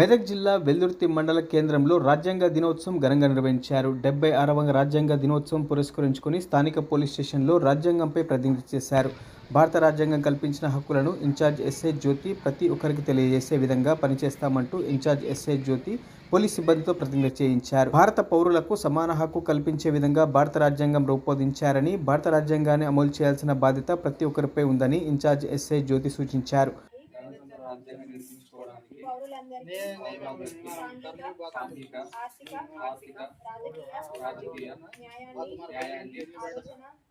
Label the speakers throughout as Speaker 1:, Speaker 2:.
Speaker 1: మెదక్ జిల్లా వెల్దుర్తి మండల కేంద్రంలో రాజ్యాంగ దినోత్సవం ఘనంగా నిర్వహించారు. డెబ్బై ఆరవ రాజ్యాంగ దినోత్సవం పురస్కరించుకుని స్థానిక పోలీస్ స్టేషన్లో రాజ్యాంగంపై ప్రతిజ్ఞ చేశారు. భారత రాజ్యాంగం కల్పించిన హక్కులను ఇన్ఛార్జ్ ఎస్ఐ జ్యోతి ప్రతి ఒక్కరికి తెలియజేసే విధంగా పనిచేస్తామంటూ ఇన్ఛార్జ్ ఎస్ఐ జ్యోతి పోలీస్ సిబ్బందితో ప్రతిజ్ఞ చేయించారు. భారత పౌరులకు సమాన హక్కు కల్పించే విధంగా భారత రాజ్యాంగం రూపొందించారని భారత రాజ్యాంగాన్ని అమలు చేయాల్సిన బాధ్యత ప్రతి ఒక్కరిపై ఉందని ఇన్ఛార్జ్ ఎస్ఐ జ్యోతి సూచించారు.
Speaker 2: పౌరులందరికీ ఆర్థిక, రాజకీయ, న్యాయాన్ని,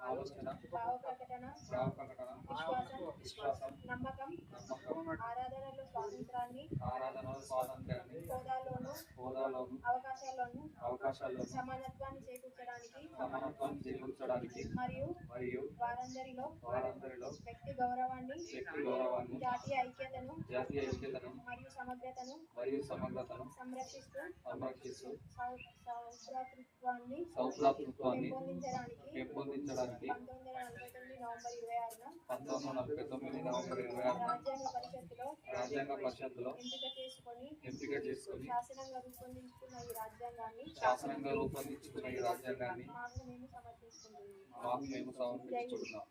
Speaker 2: ఆలోచన, భావ ప్రకటన, విశ్వాసం, నమ్మకం, ఆరాధనలో స్వాతంత్రాన్ని, హోదాలోను, అవకాశాలను, సమానత్వాన్ని చేకూర్చడానికి మరియు వారందరిలో వ్యక్తి గౌరవాన్ని జాతీయ ఐక్యతను మరియు సమగ్రతను
Speaker 3: మరియు సమగ్రతను
Speaker 2: సంరక్షిస్తూ
Speaker 3: సంరక్షిస్తూ
Speaker 2: సౌభ్రాతృత్వాన్ని
Speaker 3: సౌభ్రాతృత్వాన్ని
Speaker 2: పెంపొందించడానికి
Speaker 3: పెంపొందించడానికి
Speaker 2: పంతొమ్మిది వందల నలభై తొమ్మిది నవంబర్ ఇరవై ఆరున
Speaker 3: పంతొమ్మిది వందల నలభై తొమ్మిది నవంబర్ ఇరవై ఆరు
Speaker 2: రాజ్యాంగ పరిషత్తులో
Speaker 3: రాజ్యాంగ పరిషత్తులో
Speaker 2: ఎంపిక
Speaker 3: ఎంపిక చేసుకుని
Speaker 2: శాసనంగా రూపొందించుకున్న ఈ రాజ్యాంగాన్ని
Speaker 3: మాకు మేము సమర్పించుకుంటున్నాం.